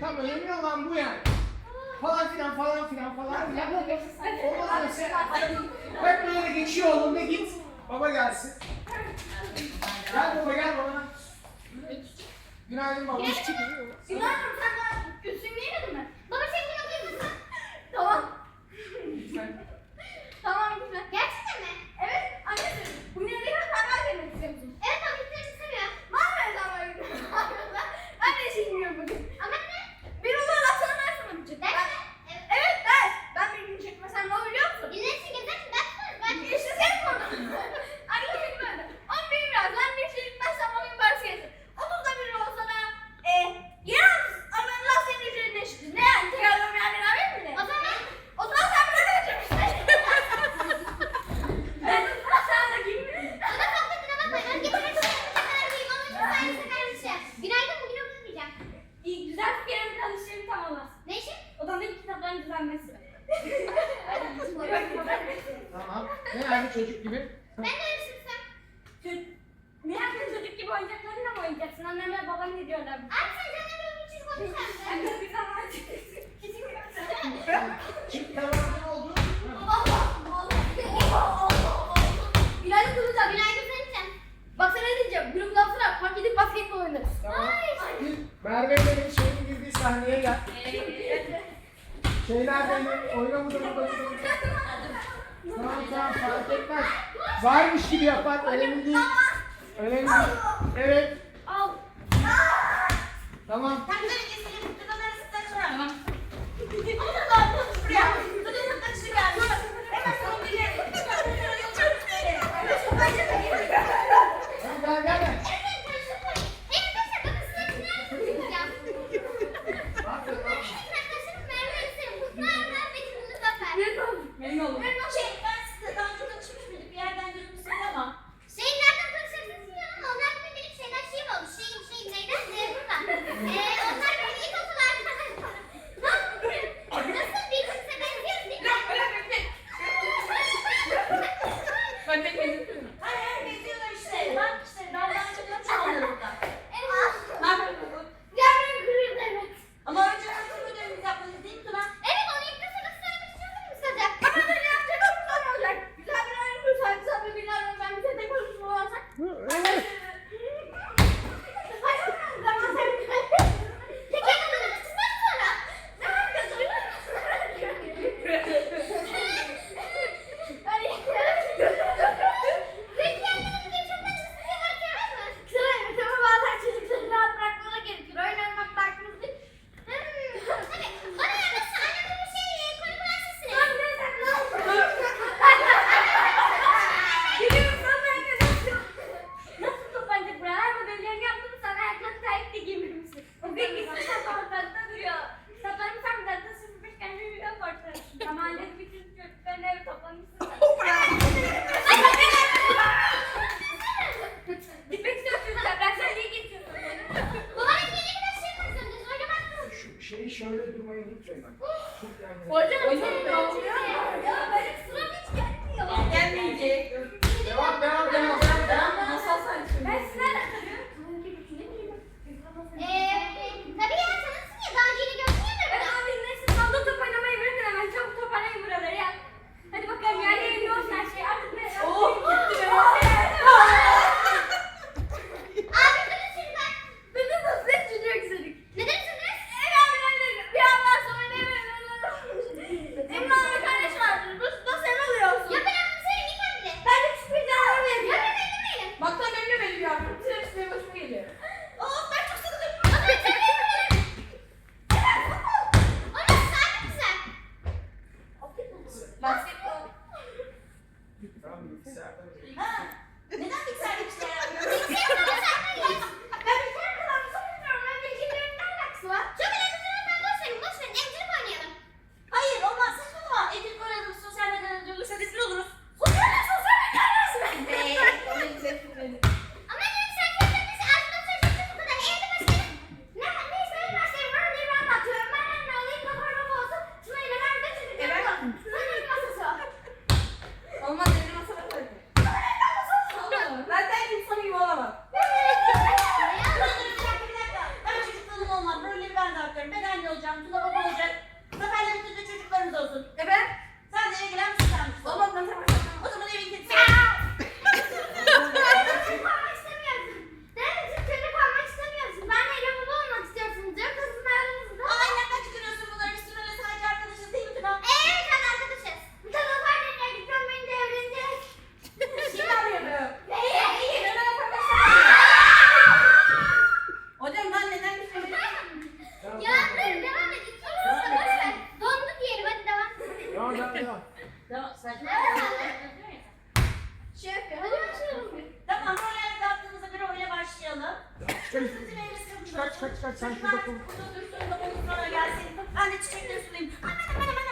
tam önemli olan bu yani. Falan filan falan filan falan filan. Olmaz öyle şey. Hep böyle geçiyor oğlum da git. Baba gelsin. Gel baba gel baba. Günaydın baba. Günaydın sen saniye gel. Şeyler benim. Oyna mı da burada? Tamam tamam fark etmez. Varmış gibi yapar. Önemli değil. Önemli değil. Evet. Tamam. Tamam. Woo! yapıyor. Tamam saçma. Şey yapıyor. Hadi başlayalım bir. Tamam roller yaptığımızda bir rolle başlayalım. Sizin evinizin Çıkar çıkar çıkar. Sen şurada dur. Burada dursun da omuzlara gelsin. Ben de çiçekleri sulayayım. Anne anne anne.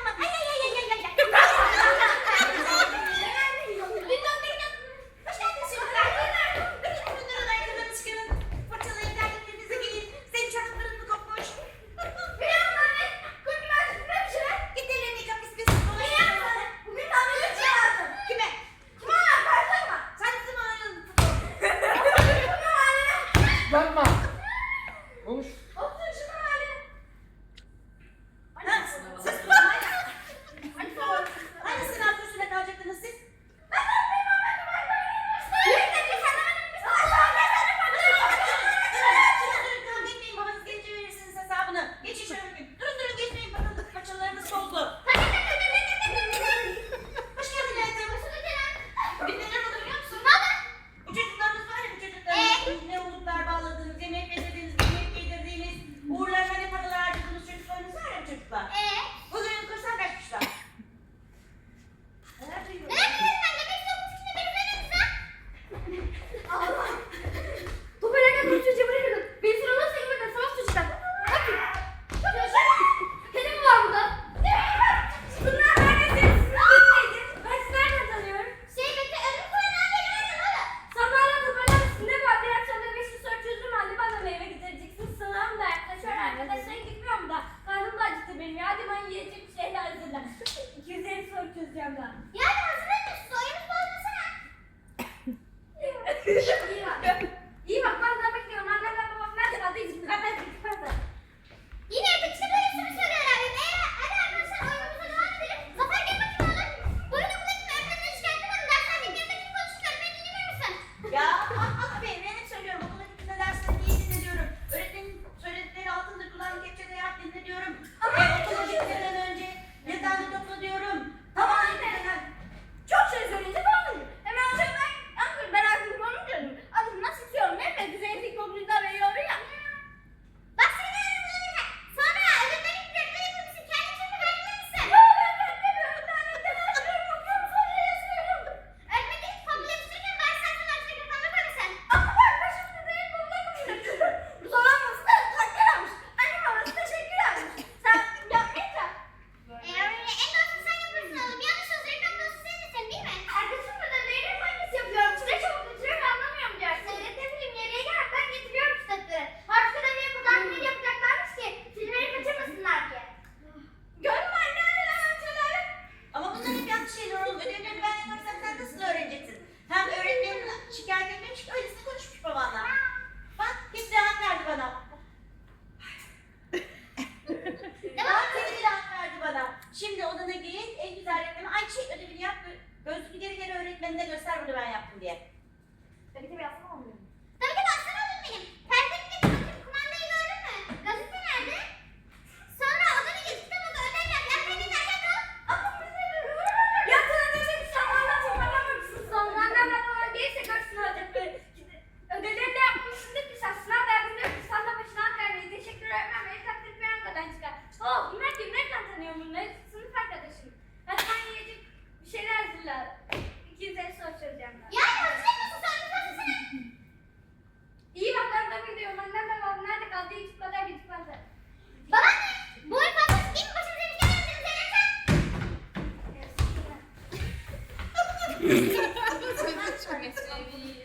That's what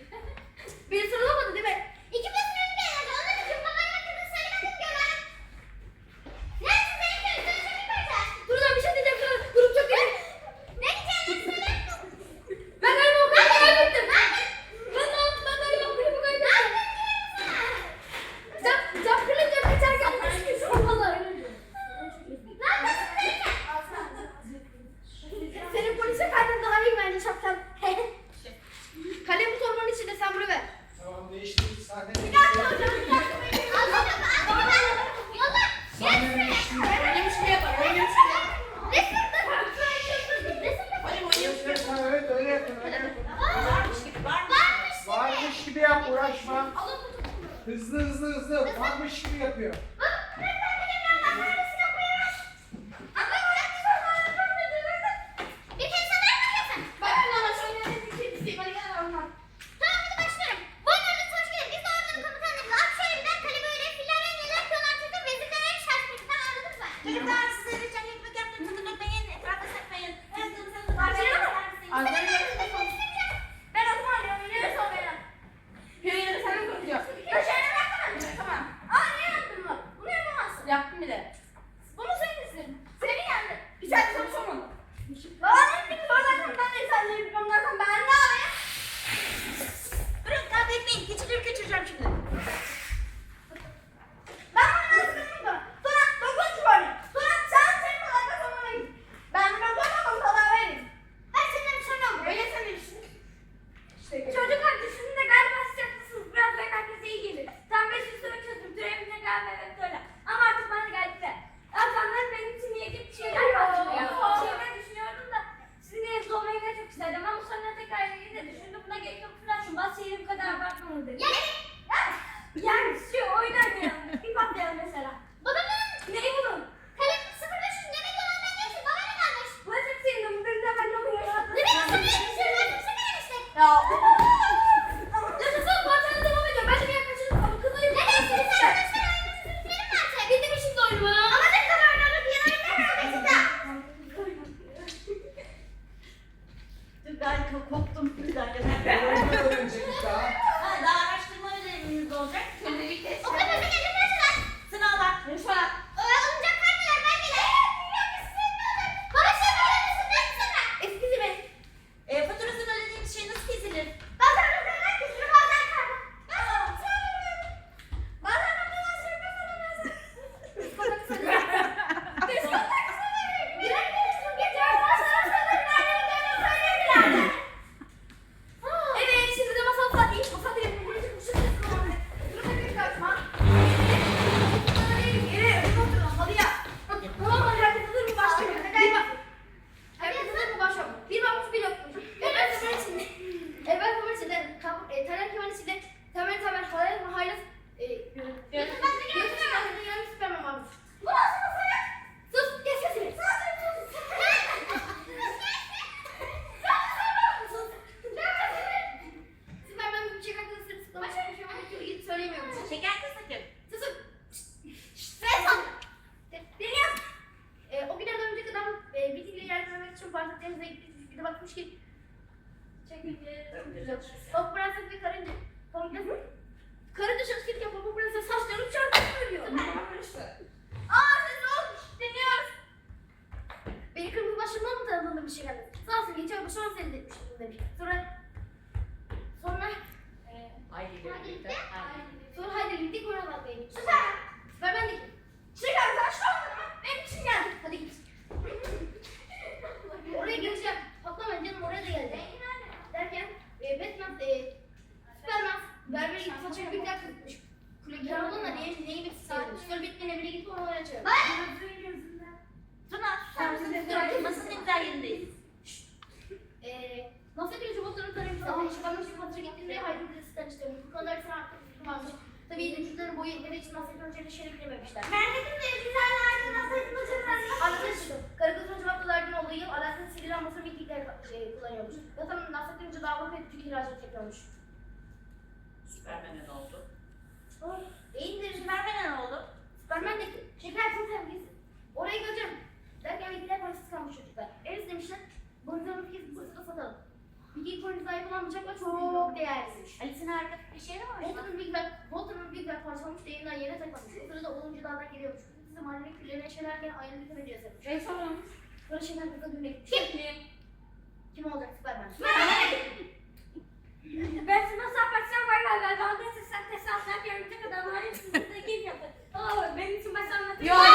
Bir dakika hocam, bir dakika. Varmış gibi yap uğraşma. Hızlı hızlı hızlı. Varmış gibi yapıyor. Kırmızı. vermişler. Merve'nin de güzellerden aslında Arkadaşlar Karakız Hoca Vaktalardan olduğu yıl Alaaddin Sivri Amasır Viklikleri şey, kullanıyormuş. Yatanın Nasrettin Hoca da Avrupa Tük ihracat yapıyormuş. Süpermen'e ne oldu? Oh, iyidir. Süpermen'e ne oldu? Süpermen de şekersiz sevgilisi. Oraya götürüm. Derken Viklikler parçası kalmış çocuklar. Eriz demişler. Boncuğunu biz bu satalım. Bilgi ikonize yapılan bıçakla çok değerliymiş. Alice'in harika bir şey de var. Walter'ın Big Bang, Walter'ın Big Bang parçalamış değerinden yere takılmış. O sırada 10. dağdan geliyormuş. Kızı mahallenin küllerine şelerken ayrı bir kırınca yazılmış. Ve sorun. Sonra şeyden kıza gülmek. Kim? Kim olacak Superman? ben sana sapatsam var var ben dalga seslen tesadüfen yarımda kadar var. Sizin de kim yapın? Aa benim için ben sana anlatayım. Yok.